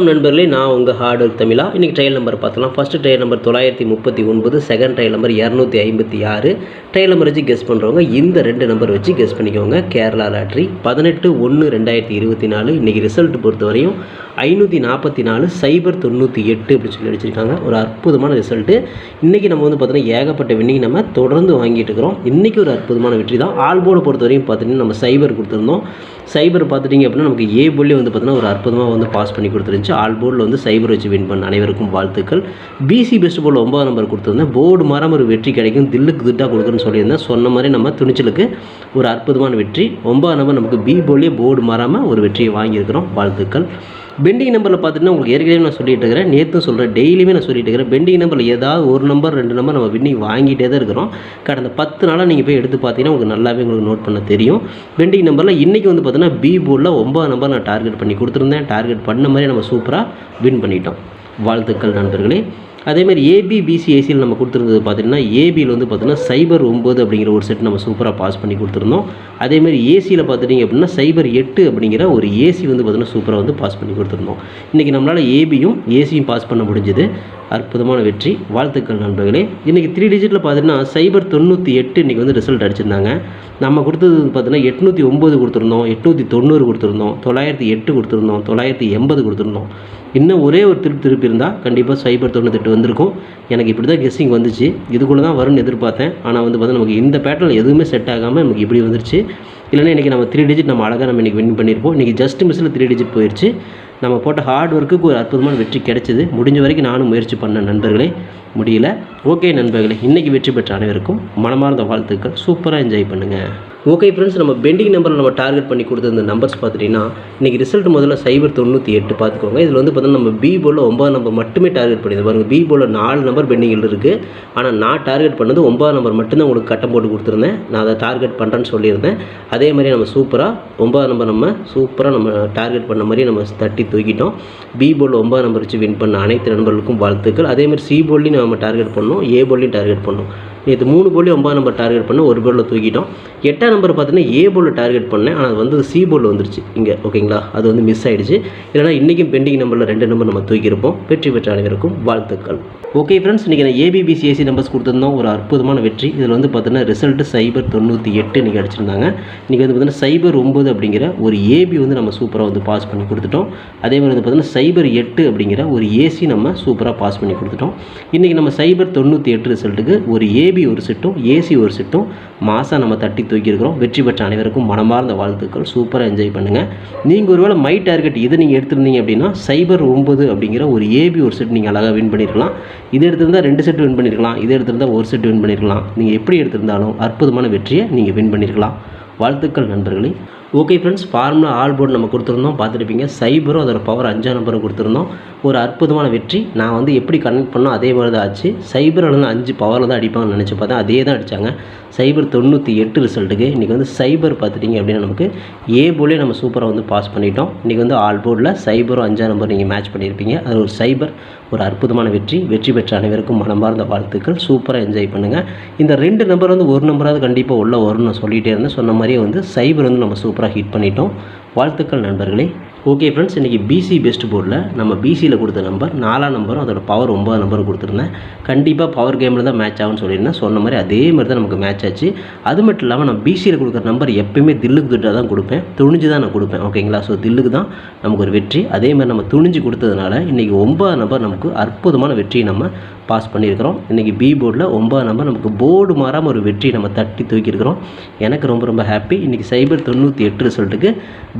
வணக்கம் நண்பர்களே நான் உங்கள் ஹார்ட் ஒர்க் தமிழா. இன்றைக்கி ட்ரையல் நம்பர் பார்த்தலாம் ஃபஸ்ட்டு ட்ரையல் நம்பர் தொள்ளாயிரத்தி முப்பத்தி ஒன்பது செகண்ட் ட்ரையல் நம்பர் இரநூத்தி ஐம்பத்தி ஆறு. ட்ரையல் நம்பர் வச்சு கெஸ் பண்ணுறவங்க இந்த ரெண்டு நம்பர் வச்சு கெஸ் பண்ணிக்கோங்க. கேரளா லாட்ரி பதினெட்டு ஒன்று ரெண்டாயிரத்தி இருபத்தி நாலு. இன்றைக்கி ரிசல்ட் பொறுத்த வரையும் ஐநூற்றி நாற்பத்தி நாலு சைபர் தொண்ணூற்றி எட்டு அப்படின்னு சொல்லி அடிச்சிருக்காங்க. ஒரு அற்புதமான ரிசல்ட்டு இன்றைக்கி நம்ம வந்து பார்த்தீங்கன்னா ஏகப்பட்ட வின்னிங் நம்ம தொடர்ந்து வாங்கிட்டு இருக்கிறோம். இன்றைக்கி ஒரு அற்புதமான வெற்றி தான். ஆல்போர்டை பொறுத்த வரையும் பார்த்தீங்கன்னா நம்ம சைபர் கொடுத்துருந்தோம். சைபர் பார்த்துட்டிங்க அப்படின்னா நமக்கு ஏ புள்ளி வந்து பார்த்தீங்கன்னா ஒரு அற்புதமாக வந்து பாஸ் பண்ணி கொடுத்துருந்துச்சு. ஆல் போர்டில் வந்து சைபர் வச்சு வின் பண்ண அனைவருக்கும் வாழ்த்துக்கள். பிசி பெஸ்ட் போர்டில் ஒன்பது நம்பர் கொடுத்துருந்தேன். போர்டு மரம் ஒரு வெற்றி கிடைக்கும். தில்லுக்கு திட்டாக கொடுக்குறேன்னு சொல்லியிருந்தேன். சொன்ன மாதிரி நம்ம துணிச்சலுக்கு ஒரு அற்புதமான வெற்றி. ஒன்பது நம்பர் நமக்கு பி போர்ட்லேயே போர்டு மாறாமல் ஒரு வெற்றியை வாங்கியிருக்கிறோம். வாழ்த்துக்கள். பெண்டிங் நம்பரில் பார்த்துட்டுனா உங்களுக்கு ஏற்கனவே நான் சொல்லிட்டு இருக்கிறேன். நேற்று சொல்கிறேன் டெய்லியுமே நான் சொல்லிட்டு இருக்கிறேன். பெண்டிங் நம்பரில் ஏதாவது ஒரு நம்பர் ரெண்டு நம்பர் நம்ம வின்னிங் வாங்கிட்டே தான் இருக்கிறோம். கடந்த பத்து நாளாக நீங்கள் போய் எடுத்து பார்த்தீங்கன்னா உங்களுக்கு நல்லாவே உங்களுக்கு நோட் பண்ண தெரியும். பெண்டிங் நம்பரில் இன்றைக்கி வந்து பார்த்தீங்கன்னா பி போர்டில் ஒன்பது நம்பர் நான் டார்கெட் பண்ணி கொடுத்துருந்தேன். டார்கெட் பண்ண மாதிரி நம்ம சூப்பராக வின் பண்ணிட்டோம். வாழ்த்துக்கள் நண்பர்களே. அதேமாதிரி ஏபிபிசிஏசியில் நம்ம கொடுத்துருந்தது பார்த்தீங்கன்னா ஏபியில் வந்து பார்த்திங்கன்னா சைபர் ஒம்பது அப்படிங்கிற ஒரு செட் நம்ம சூப்பராக பாஸ் பண்ணி கொடுத்துருந்தோம். அதேமாதிரி ஏசியில் பார்த்துட்டிங்க அப்படின்னா சைபர் எட்டு அப்படிங்கிற ஒரு ஏசி வந்து பார்த்திங்கன்னா சூப்பராக வந்து பாஸ் பண்ணி கொடுத்துருந்தோம். இன்றைக்கி நம்மளால் ஏபியும் ஏசியும் பாஸ் பண்ண முடிஞ்சது. அற்புதமான வெற்றி. வாழ்த்துக்கள் நண்பர்களே. இன்றைக்கி த்ரீ டிஜிட்டில் பார்த்தீங்கன்னா சைபர் தொண்ணூற்றி எட்டு இன்றைக்கி வந்து ரிசல்ட் அடிச்சிருந்தாங்க. நம்ம கொடுத்தது பார்த்தீங்கன்னா எட்நூற்றி ஒம்பது கொடுத்துருந்தோம் எட்நூற்றி தொண்ணூறு கொடுத்துருந்தோம் தொள்ளாயிரத்தி எட்டு கொடுத்துருந்தோம் தொள்ளாயிரத்தி எண்பது கொடுத்துருந்தோம். இன்னும் ஒரே ஒரு திருப்பி திருப்பி இருந்தால் கண்டிப்பாக சைபர் தொண்ணூத்தெட்டு வந்திருக்கும். எனக்கு இப்படி தான் கெஸ்ஸிங் வந்துச்சு. இதுக்குள்ளே தான் வரும்னு எதிர்பார்த்தேன். ஆனால் வந்து பார்த்தா நமக்கு இந்த பேட்டர்ன் எதுவுமே செட் ஆகாமல் நமக்கு இப்படி வந்துருச்சு. இல்லைன்னா இன்றைக்கி நம்ம த்ரீ டிஜிட் நம்ம அழகாக நம்ம இன்றைக்கி வின் பண்ணியிருப்போம் இன்றைக்கி ஜஸ்ட் மிஸ்ஸில் த்ரீ டிஜிட் போயிடுச்சு நம்ம போட்ட ஹார்ட் ஒர்க்குக்கு ஒரு அற்புதமான வெற்றி கிடைச்சிது. முடிஞ்ச வரைக்கும் நானும் முயற்சி பண்ண நண்பர்களே. முடியல. ஓகே நண்பர்களே இன்றைக்கி வெற்றி பெற்ற அனைவருக்கும் மனமார்ந்த வாழ்த்துக்கள். சூப்பராக என்ஜாய் பண்ணுங்கள் ஓகே ஃப்ரெண்ட்ஸ் நம்ம பெண்டிங் நம்பரில் நம்ம டார்கெட் பண்ணி கொடுத்துருந்த நம்பர்ஸ் பார்த்துட்டிங்கன்னா இன்றைக்கி ரிசல்ட் முதல்ல சைபர் தொண்ணூற்றி எட்டு பார்த்துக்கோங்க. இதில் வந்து பார்த்தீங்கன்னா நம்ம பி போலில் ஒம்பது நம்பர் மட்டுமே டார்கெட் பண்ணி பாருங்க பி போலில் நாலு நம்பர் பெண்டிங்கில் இருக்குது ஆனால் நான் டார்கெட் பண்ணது ஒம்பது நம்பர் மட்டும்தான் உங்களுக்கு கட்டம் போட்டு கொடுத்துருந்தேன். நான் அதை டார்கெட் பண்ணுறேன்னு சொல்லியிருந்தேன். அதே மாதிரி நம்ம சூப்பராக ஒம்பது நம்பர் நம்ம சூப்பராக நம்ம டார்கெட் பண்ண மாதிரி நம்ம தட்டி தூக்கிட்டோம். பி போலில் ஒம்பது நம்பர் வச்சு வின் பண்ண அனைத்து நண்பர்களுக்கும் வாழ்த்துக்கள். அதே மாதிரி சி போல்லையும் நம்ம டார்கெட் பண்ணோம். ஏ போல்லையும் டார்கெட் பண்ணோம். நேற்று மூணு போலி ஒன்பது நம்பர் டார்கெட் பண்ண ஒரு போலில் தூக்கிட்டோம். எட்டாம் நம்பர் பார்த்தீங்கன்னா ஏ போலில் டார்கெட் பண்ணேன். ஆனால் அது வந்து சி போலில் வந்துருச்சு. இங்கே ஓகேங்களா அது வந்து மிஸ் ஆகிடுச்சு இல்லைனா இன்றைக்கும் பெண்டிங் நம்பரில் ரெண்டு நம்பர் நம்ம தூக்கியிருப்போம். வெற்றி பெற்ற அனைவருக்கும் வாழ்த்துக்கள். ஓகே ஃப்ரெண்ட்ஸ் இன்றைக்கி நான் ஏபிபிசிஎஸ்சி நம்பர்ஸ் கொடுத்துருந்தோம். ஒரு அற்புதமான வெற்றி. இதில் வந்து பார்த்தீங்கன்னா ரிசல்ட்டு சைபர் தொண்ணூற்றி எட்டு இன்றைக்கி அடிச்சிருந்தாங்க. இன்றைக்கி வந்து பார்த்தீங்கன்னா சைபர் ஒம்பது அப்படிங்கிற ஒரு ஏபி வந்து நம்ம சூப்பராக வந்து பாஸ் பண்ணி கொடுத்துட்டோம். அதே மாதிரி வந்து பார்த்தீங்கன்னா சைபர் எட்டு அப்படிங்கிற ஒரு ஏசி நம்ம சூப்பராக பாஸ் பண்ணி கொடுத்துட்டோம். இன்றைக்கி நம்ம சைபர் தொண்ணூற்றி எட்டு ரிசல்ட்டுக்கு ஒரு ஏபி ஒரு செட்டும் ஏசி ஒரு செட்டும். மாதம் நம்ம தட்டி தூக்கியிருக்கிறோம். வெற்றி பெற்ற அனைவருக்கும் மனமார்ந்த வாழ்த்துக்கள். சூப்பராக என்ஜாய் பண்ணுங்கள் நீங்கள் ஒருவேளை மை டார்கெட் இதை நீங்கள் எடுத்திருந்தீங்க அப்படின்னா சைபர் ஒம்பது அப்படிங்கிற ஒரு ஏபி ஒரு செட் நீங்கள் அழகாக வின் பண்ணியிருக்கலாம். இது எடுத்திருந்தால் ரெண்டு செட் வின் பண்ணியிருக்கலாம். இது எடுத்திருந்தால் ஒரு செட் வின் பண்ணியிருக்கலாம். நீங்கள் எப்படி எடுத்திருந்தாலும் அற்புதமான வெற்றியை நீங்கள் வின் பண்ணியிருக்கலாம். வாழ்த்துக்கள் நண்பர்களே. Okay friends formula all board நம்ம கொடுத்துருந்தோம். பார்த்துருப்பீங்க சைபரும் அதோட பவர் அஞ்சாம் நம்பரும் கொடுத்துருந்தோம். ஒரு அற்புதமான வெற்றி. நான் வந்து எப்படி கனெக்ட் பண்ணோம் அதே மாதிரி தான் ஆச்சு. சைபர் வந்து அஞ்சு பவரில் தான் அடிப்பாங்கன்னு நினச்சி பார்த்தா அதே தான் அடித்தாங்க சைபர் தொண்ணூற்றி எட்டு ரிசல்ட்டுக்கு இன்றைக்கி வந்து சைபர் பார்த்துட்டிங்க அப்படின்னா நமக்கு ஏ போலே நம்ம சூப்பராக வந்து பாஸ் பண்ணிட்டோம். இன்றைக்கி வந்து ஆல் போர்டில் சைபரும் அஞ்சாம் நம்பர் நீங்கள் மேட்ச் பண்ணியிருப்பீங்க அது ஒரு சைபர் ஒரு அற்புதமான வெற்றி வெற்றி பெற்ற அனைவருக்கும் மனமார்ந்த வாழ்த்துக்கள். சூப்பராக என்ஜாய் பண்ணுங்கள் இந்த ரெண்டு நம்பர் வந்து ஒரு நம்பராவது கண்டிப்பாக உள்ளே வரும்னு நான் சொல்லிகிட்டே இருந்தேன். சொன்ன மாதிரியே வந்து சைபர் வந்து நம்ம சூப்பராக ஹிட் பண்ணிட்டோம். வாழ்த்துக்கள் நண்பர்களே. ஓகே ஃப்ரெண்ட்ஸ் இன்றைக்கி பிசி பெஸ்ட் போர்டில் நம்ம பிசியில் கொடுத்த நம்பர் நாலாம் நம்பரும் அதோட பவர் ஒம்பது நம்பரும் கொடுத்துருந்தேன். கண்டிப்பாக பவர் கேமில் தான் மேட்ச் ஆகும்னு சொல்லியிருந்தேன். சொன்ன மாதிரி அதே மாதிரி தான் நமக்கு மேட்ச் ஆச்சு. அது மட்டும் இல்லாமல் நான் பிசியில் கொடுக்குற நம்பர் எப்பயுமே தில்லுக்கு திட்டாக தான் கொடுப்பேன். துணிஞ்சு தான் நான் கொடுப்பேன். ஓகேங்களா ஸோ தில்லுக்கு தான் நமக்கு ஒரு வெற்றி. அதே மாதிரி நம்ம துணிஞ்சு கொடுத்ததுனால இன்றைக்கி ஒம்பது நம்பர் நமக்கு அற்புதமான வெற்றியை நம்ம பாஸ் பண்ணியிருக்கிறோம். இன்றைக்கி பி போர்டில் ஒம்பது நம்பர் நமக்கு போர்டு மாறாமல் ஒரு வெற்றி நம்ம தட்டி தூக்கியிருக்கிறோம். எனக்கு ரொம்ப ரொம்ப ஹாப்பி இன்றைக்கி சைபர் தொண்ணூற்றி எட்டு ரிசல்ட்டுக்கு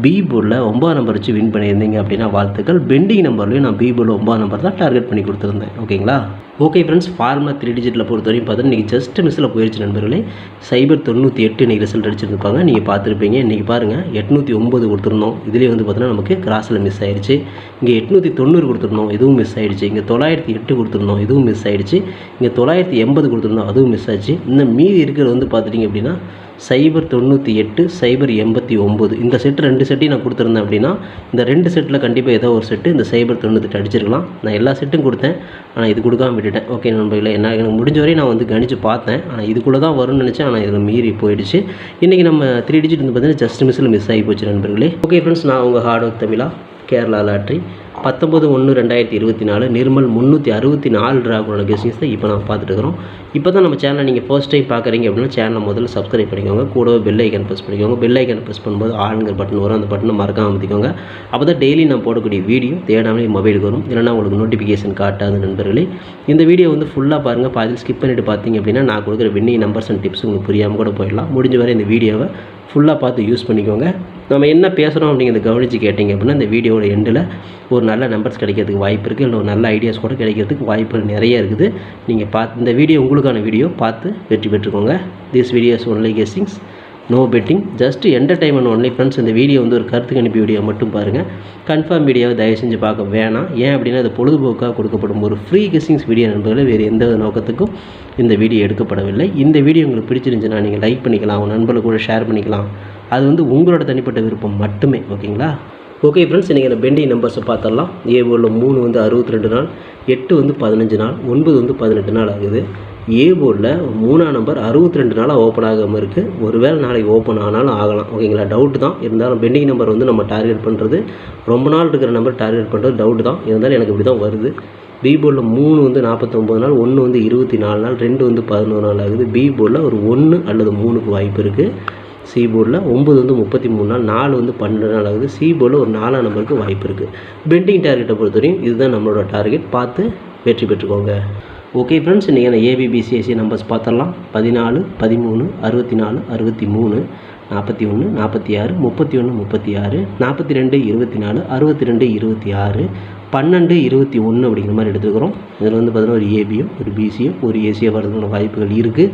பி போர்டில் ஒம்பது நம்பர் வச்சு வின் பண்ணியிருந்தீங்க அப்படின்னா வாழ்த்துக்கள். பெண்டிங் நம்பர்லையும் நான் பி ஒன்பது நம்பர் தான் டார்கெட் பண்ணி கொடுத்துருந்தேன். ஓகேங்களா ஓகே ஃப்ரெண்ட்ஸ் ஃபார்முலா த்ரீ டிஜிட்டில் பொறுத்த வரையும் பார்த்தீங்கன்னா இன்றைக்கி ஜஸ்ட் மிஸ்ஸில் போயிடுச்சு நண்பர்களே. சைபர் தொண்ணூற்றி எட்டு இன்றைக்கி ரிசல்ட் அடிச்சிருப்பாங்க நீங்கள் பார்த்துருப்பீங்க. இன்றைக்கி பாருங்கள் எட்நூற்றி ஒம்பது கொடுத்துருந்தோம். இதுலேயே வந்து பார்த்தீங்கன்னா நமக்கு கிராஸில் மிஸ் ஆயிடுச்சு இங்கே எட்நூற்றி தொண்ணூறு கொடுத்துருந்தோம். இதுவும் மிஸ் ஆயிடுச்சு இங்கே தொள்ளாயிரத்தி எட்டு கொடுத்துருந்தோம். இதுவும் மிஸ் ஆயிடுச்சு இங்கே தொள்ளாயிரத்தி எண்பது கொடுத்துருந்தோம். அதுவும் மிஸ் ஆச்சு. இந்த மீதி இருக்கிறது வந்து பார்த்துட்டிங்க அப்படின்னா சைபர் தொண்ணூற்றி எட்டு சைபர் எண்பத்தி ஒம்பது இந்த செட்டு ரெண்டு செட்டையும் நான் கொடுத்துருந்தேன் அப்படின்னா இந்த ரெண்டு செட்டில் கண்டிப்பாக ஏதோ ஒரு செட்டு இந்த சைபர் தொண்ணூத்தெட்டு அடிச்சிருக்கலாம். நான் எல்லா செட்டும் கொடுத்தேன். ஆனால் இது கொடுக்காம விட்டுட்டேன் ஓகே நண்பர்களே என்ன எனக்கு முடிஞ்ச வரையும் நான் வந்து கணிச்சு பார்த்தேன். ஆனால் இதுக்குள்ளே தான் வரும்னு நினச்சேன். ஆனால் இதில் மீறி போயிடுச்சு. இன்றைக்கி நம்ம த்ரீ டிஜிட் வந்து பார்த்தீங்கன்னா ஜஸ்ட் மிஸ்ஸில் மிஸ் ஆகி போச்சு நண்பர்களே. ஓகே ஃப்ரெண்ட்ஸ் நான் உங்கள் ஹார்ட் ஒர்க் தமிழா கேரளா லாட்ரி பத்தொம்பது ஒன்று ரெண்டாயிரத்தி இருபத்தி நாலு நிர்மல் முந்நூற்றி அறுபத்தி நாலு ட்ராகனோட கெஸ்டிங்ஸ் தான் இப்போ நான் பார்த்துட்டு இருக்கிறோம் இப்போ தான் நம்ம சேனலை நீங்கள் ஃபர்ஸ்ட் டைம் பார்க்குறீங்க அப்படின்னா சேனலை முதல்ல சப்ஸ்கிரைப் பண்ணிக்கோங்க. கூடவே பெல் ஐக்கன் ப்ரெஸ் பண்ணிக்கோங்க. பெல் ஐக்கன் ப்ரெஸ் பண்ணும்போது ஆளுங்கிற பட்டன் வரும். அந்த பட்டனை மறக்காமல் அமைத்திக்கோங்க. அப்போ தான் டெய்லி நான் போடக்கூடிய வீடியோ தேடாமலே மொபைலுக்கு வரும். இல்லைனா உங்களுக்கு நோட்டிஃபிகேஷன் காட்டாது நண்பர்களே. இந்த வீடியோ வந்து ஃபுல்லாக பாருங்கள் பாதியில் ஸ்கிப் பண்ணிட்டு பார்த்தீங்க அப்படின்னா நான் கொடுக்குற வின்னிங் நம்பர்ஸ் அண்ட் டிப்ஸ் உங்களுக்கு புரியாமல் கூட போயிடலாம். முடிஞ்ச வரை இந்த வீடியோவை ஃபுல்லாக பார்த்து யூஸ் பண்ணிக்கோங்க. நம்ம என்ன பேசுகிறோம் அப்படிங்கிறத கவனித்து கேட்டிங்க அப்படின்னா இந்த வீடியோட எண்டில் ஒரு நல்ல நம்பர்ஸ் கிடைக்கிறதுக்கு வாய்ப்பு இருக்குது இல்லை ஒரு நல்ல ஐடியாஸ் கூட கிடைக்கிறதுக்கு வாய்ப்பு நிறைய இருக்குது. நீங்கள் பார்த்து இந்த வீடியோ உங்களுக்கான வீடியோ பார்த்து வெற்றி பெற்றுக்கோங்க. This videos only guessings no betting just entertainment only friends இந்த வீடியோ வந்து ஒரு கருத்து கணிப்பு வீடியோ மட்டும் பாருங்கள் கன்ஃபார்ம் வீடியோவை தயவு செஞ்சு பார்க்க வேணாம். ஏன் அப்படின்னா அது பொழுதுபோக்காக கொடுக்கப்படும் ஒரு ஃப்ரீ கெஸ்டிங்ஸ் வீடியோ நண்பர்களே வேறு எந்த நோக்கத்துக்கும் இந்த வீடியோ எடுக்கப்படவில்லை. இந்த வீடியோ உங்களுக்கு பிடிச்சிருந்துச்சுன்னா நீங்கள் லைக் பண்ணிக்கலாம். உங்கள் நண்பர்கள் கூட ஷேர் பண்ணிக்கலாம். அது வந்து உங்களோட தனிப்பட்ட விருப்பம் மட்டுமே ஓகேங்களா ஓகே ஃப்ரெண்ட்ஸ் இன்றைக்கி நான் பெண்டிங் நம்பர்ஸை பார்த்துடலாம். ஏ மூணு வந்து அறுபத்தி ரெண்டு நாள் எட்டு வந்து பதினஞ்சு நாள் ஒன்பது வந்து பதினெட்டு நாள் ஆகுது. ஏ போர்டில் மூணாம் நம்பர் அறுபத்தி ரெண்டு நாளாக ஓப்பன் ஆகாமல் இருக்குது ஒருவேளை நாளைக்கு ஓப்பன் ஆனாலும் ஆகலாம். ஓகேங்களா டவுட் தான். இருந்தாலும் பெண்டிங் நம்பர் வந்து நம்ம டார்கெட் பண்ணுறது ரொம்ப நாள் இருக்கிற நம்பர் டார்கெட் பண்ணுறது டவுட் தான். இருந்தாலும் எனக்கு இப்படி தான் வருது. பி போர்டில் மூணு வந்து நாற்பத்தொம்பது நாள் ஒன்று வந்து இருபத்தி நாலு நாள் ரெண்டு வந்து பதினோரு நாள் ஆகுது. பி போர்டில் ஒரு ஒன்று அல்லது மூணுக்கு வாய்ப்பு இருக்குது சி போர்டில் ஒம்பது வந்து முப்பத்தி மூணு நாள் நாலு வந்து பன்னெண்டு நாள் ஆகுது. சி போர்டில் ஒரு நாலாம் நம்பருக்கு வாய்ப்பு இருக்குது பெண்டிங் டார்கெட்டை பொறுத்தவரையும் இதுதான் நம்மளோட டார்கெட் பார்த்து வெற்றி பெற்றுக்கோங்க. ஓகே ஃப்ரெண்ட்ஸ் இன்றைக்கி ஏபிபிசிஎஸ்சி நம்பர்ஸ் பார்த்துடலாம். பதினாலு பதிமூணு அறுபத்தி நாலு அறுபத்தி மூணு. நாற்பத்தி ஒன்று நாற்பத்தி ஆறு முப்பத்தி ஒன்று முப்பத்தி ஆறு நாற்பத்தி ரெண்டு இருபத்தி நாலு அறுபத்தி ரெண்டு இருபத்தி ஆறு பன்னெண்டு இருபத்தி ஒன்று அப்படிங்கிற மாதிரி எடுத்துக்கிறோம். இதில் வந்து பார்த்தீங்கன்னா ஒரு ஏபியும் ஒரு பிசியும் ஒரு ஏசியோ வரதுக்கான வாய்ப்புகள் இருக்குது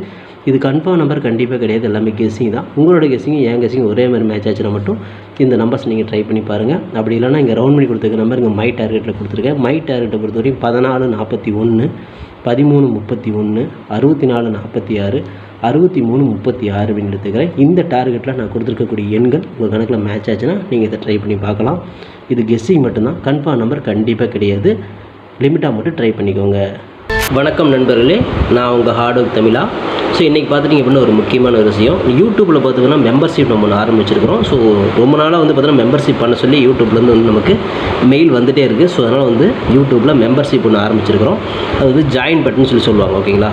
இது கன்ஃபார்ம் நம்பர் கண்டிப்பாக கிடையாது. எல்லாமே கெஸ்ஸிங் தான். உங்களோட கெஸ்ஸிங் என் கெஸ்ஸிங் ஒரே மாதிரி மேட்ச் ஆச்சுன்னா மட்டும் இந்த நம்பர்ஸ் நீங்கள் ட்ரை பண்ணி பாருங்கள் அப்படி இல்லைனா இங்கே ரவுண்ட் பண்ணி கொடுத்துருக்க நம்பர் இங்கே மை டார்கெட்டில் கொடுத்துருக்கேன். மை டார்கெட்டை பொறுத்த வரைக்கும் பதினாலு நாற்பத்தி ஒன்று பதிமூணு முப்பத்தி ஒன்று அறுபத்தி நாலு நாற்பத்தி ஆறு அறுபத்தி மூணு முப்பத்தி ஆறு அப்படின்னு எடுத்துக்கிறேன் இந்த டார்கெட்டில் நான் கொடுத்துருக்கக்கூடிய எண்கள் உங்கள் கணக்கில் மேட்ச் ஆச்சுன்னா நீங்கள் இதை ட்ரை பண்ணி பார்க்கலாம். இது கெஸ்ஸிங் மட்டும்தான். கன்ஃபார்ம் நம்பர் கண்டிப்பாக கிடையாது. லிமிட்டாக மட்டும் ட்ரை பண்ணிக்கோங்க. வணக்கம் நண்பர்களே. நான் உங்கள் ஹார்ட் ஒர்க் தமிழா ஸோ இன்றைக்கி பார்த்துட்டிங்க அப்படின்னா ஒரு முக்கியமான ஒரு விஷயம். யூடியூப்பில் பார்த்தீங்கன்னா மெம்பர்ஷிப் நம்ம ஒன்று ஆரம்பிச்சிருக்கிறோம். ஸோ ரொம்ப நாளாக வந்து பார்த்தீங்கன்னா மெம்பர்ஷிப் பண்ண சொல்லி யூடியூப்லேருந்து வந்து நமக்கு மெயில் வந்துகிட்டே இருக்குது ஸோ அதனால் வந்து யூடியூப்பில் மெம்பர்ஷிப் ஒன்று ஆரம்பிச்சிருக்கிறோம். அது வந்து ஜாயின் பட்டன் சொல்லி சொல்லுவாங்க ஓகேங்களா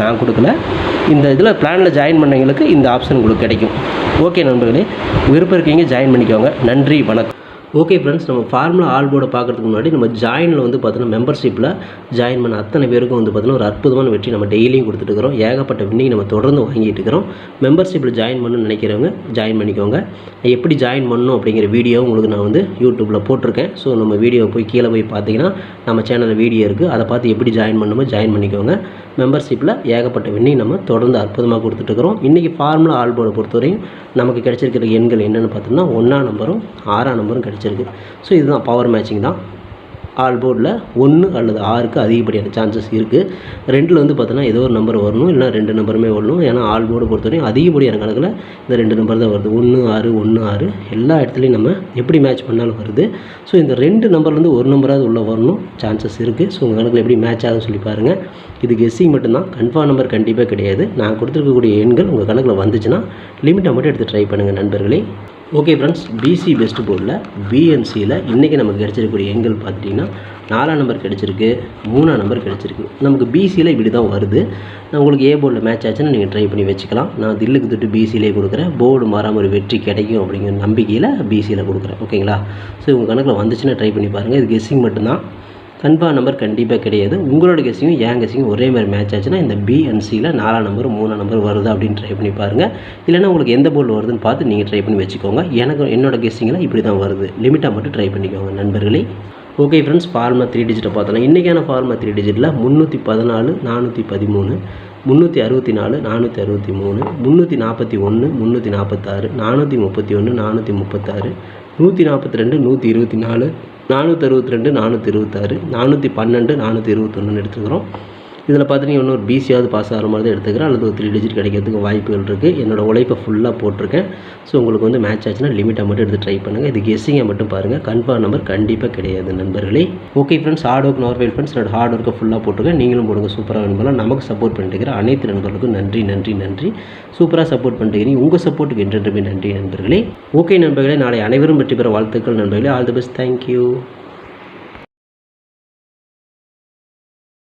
நான் கொடுக்கல. இந்த இதில் பிளானில் ஜாயின் பண்ணவங்களுக்கு இந்த ஆப்ஷன் உங்களுக்கு கிடைக்கும். ஓகே நண்பர்களே விருப்பம் இருக்கீங்க ஜாயின் பண்ணிக்கோங்க. நன்றி வணக்கம். ஓகே ஃப்ரெண்ட்ஸ் நம்ம ஃபார்முலா ஆல் போர்டை பார்க்குறதுக்கு முன்னாடி நம்ம ஜாயினில் வந்து பார்த்தீங்கன்னா மெம்பர்ஷிப்பில் ஜாயின் பண்ண அத்தனை பேருக்கும் வந்து பார்த்தீங்கன்னா ஒரு அற்புதமான வெற்றி நம்ம டெய்லியும் கொடுத்துட்டு இருக்கிறோம். ஏகப்பட்ட வின்னிங் நம்ம தொடர்ந்து வாங்கிட்டு இருக்கிறோம். மெம்பர்ஷிப்பில் ஜாயின் பண்ணணும்னு நினைக்கிறவங்க ஜாயின் பண்ணிக்கோங்க. எப்படி ஜாயின் பண்ணணும் அப்படிங்கிற வீடியோ உங்களுக்கு நான் வந்து யூடியூப்பில் போட்டிருக்கேன். ஸோ நம்ம வீடியோ போய் கீழே போய் பார்த்தீங்கன்னா நம்ம சேனலில் வீடியோ இருக்குது அதை பார்த்து எப்படி ஜாயின் பண்ணணுமோ ஜாயின் பண்ணிக்கோங்க. மெம்பர்ஷிப்பில் ஏகப்பட்ட வின்னிங் நம்ம தொடர்ந்து அற்புதமாக கொடுத்துட்ருக்குறோம் இன்றைக்கி ஃபார்முலா ஆல் போர்டை பொறுத்தவரையும் நமக்கு கிடைச்சிருக்கிற எண்கள் என்னென்னு பார்த்தோம்னா ஒன்றாம் நம்பரும் ஆறாம் நம்பரும் கிடைச்சிருக்கு ஸோ இதுதான் பவர் மேட்சிங் தான். ஆல் போர்டில் ஒன்று அல்லது ஆறுக்கு அதிகப்படியான சான்சஸ் இருக்குது ரெண்டில் வந்து பார்த்தோன்னா ஏதோ ஒரு நம்பர் வரணும் இல்லைனா ரெண்டு நம்பருமே வரணும். ஏன்னா ஆல் போர்டு பொறுத்தவரையும் அதிகப்படியான கணக்கில் இந்த ரெண்டு நம்பர் தான் வருது. ஒன்று ஆறு ஒன்று ஆறு. எல்லா இடத்துலையும் நம்ம எப்படி மேட்ச் பண்ணாலும் வருது. ஸோ இந்த ரெண்டு நம்பர்லேருந்து ஒரு நம்பராவது உள்ளே வரணும் சான்சஸ் இருக்குது ஸோ உங்கள் கணக்கில் எப்படி மேட்ச் ஆகுதுன்னு சொல்லி பாருங்கள் இது கெஸ்ஸிங் மட்டும்தான். கன்ஃபார்ம் நம்பர் கண்டிப்பாக கிடையாது. நான் கொடுத்துருக்கக்கூடிய எண்கள் உங்கள் கணக்கில் வந்துச்சுன்னா லிமிட்டை மட்டும் எடுத்து ட்ரை பண்ணுங்கள் நண்பர்களே. ஓகே ஃப்ரெண்ட்ஸ் பிசி பெஸ்ட் போர்டில் பிஎன்சியில் இன்றைக்கி நமக்கு கிடச்சிருக்கக்கூடிய எண்கள் பார்த்துட்டிங்கன்னா நாலாம் நம்பர் கிடச்சிருக்கு மூணாம் நம்பர் கிடச்சிருக்கு. நமக்கு பிசியில் இப்படி தான் வருது. நான் உங்களுக்கு ஏ போர்டில் மேட்ச் ஆச்சுன்னா நீங்கள் ட்ரை பண்ணி வச்சுக்கலாம். நான் தில்லுக்கு தொட்டு பிசியிலே கொடுக்குறேன். போர்டு மாறாமல் ஒரு வெற்றி கிடைக்கும் அப்படிங்கிற நம்பிக்கையில் பிசியில் கொடுக்குறேன். ஓகேங்களா ஸோ உங்கள் கணக்கில் வந்துச்சுன்னா ட்ரை பண்ணி பாருங்கள் இது கெஸ்ஸிங் மட்டும்தான். கன்ஃபார்ம் நம்பர் கண்டிப்பாக கிடையாது. உங்களோட கெஸ்ஸிங்கும் என் கெஸ்ஸிங்கும் ஒரே மாதிரி மேட்ச் ஆச்சுன்னா இந்த பிஎன்சியில் நாலாம் நம்பர் மூணாம் நம்பர் வருதா அப்படின்னு ட்ரை பண்ணி பாருங்கள் இல்லைனா உங்களுக்கு எந்த போர்டு வருதுன்னு பார்த்து நீங்கள் ட்ரை பண்ணி வச்சுக்கோங்க. எனக்கு என்னோட கெஸ்ஸிங்கில் இப்படி தான் வருது. லிமிட்டாக மட்டும் ட்ரை பண்ணிக்கோங்க நண்பர்களே. ஓகே ஃப்ரெண்ட்ஸ் ஃபார்மா த்ரீ டிஜிட்டை பார்த்தலாம் இன்றைக்கான ஃபார்மா த்ரீ டிஜிட்டில் முந்நூற்றி பதினாலு நானூற்றி பதிமூணு முந்நூற்றி அறுபத்தி நாலு நானூற்றி அறுபத்தி மூணு முந்நூற்றி நாற்பத்தி ஒன்று முந்நூற்றி நாற்பத்தாறு நானூற்றி முப்பத்தி ஒன்று நானூற்றி முப்பத்தாறு நூற்றி நாற்பத்தி ரெண்டு நூற்றி இருபத்தி நாலு நானூற்றி அறுபத்தி ரெண்டு நானூற்றி இருபத்தாறு நானூற்றி பன்னெண்டு நானூற்றி இருபத்தொன்னு எடுத்துக்கிறோம் இதில் பார்த்தீங்கன்னா இன்னொரு பிசியாவது பாஸ் ஆகிற மாதிரி தான் எடுத்துக்கிறேன். அல்லது ஒரு த்ரீ டிஜிட் கிடைக்கிறதுக்கு வாய்ப்புகள் இருக்குது என்னோடய உழைப்பை ஃபுல்லாக போட்டிருக்கேன். ஸோ உங்களுக்கு வந்து மேட்ச் ஆச்சுன்னா லிமிட்டை மட்டும் எடுத்து ட்ரை பண்ணுங்கள் இது கெஸ்ஸிங்கை மட்டும் பாருங்கள் கன்ஃபார்ம் நம்பர் கண்டிப்பாக கிடையாது நண்பர்களே. ஓகே ஃப்ரெண்ட்ஸ் ஹார்ட் ஒர்க் நார்வேல் ஃப்ரெண்ட்ஸ் என்னோட ஹார்ட் ஒர்க்கை ஃபுல்லாக போட்டிருக்கேன். நீங்களும் போடுங்க. சூப்பராக வேணும்போல நமக்கு சப்போர்ட் பண்ணிட்டு இருக்கிற அனைத்து நண்பர்களுக்கும் நன்றி நன்றி நன்றி. சூப்பராக சப்போர்ட் பண்ணிட்டு உங்கள் சப்போர்ட்டுக்கு என்றென்றுமே நன்றி நண்பர்களே. ஓகே நண்பர்களே. நாளை அனைவரும் வெற்றி பெற வாழ்த்துக்கள் நண்பர்களே. All the best thank you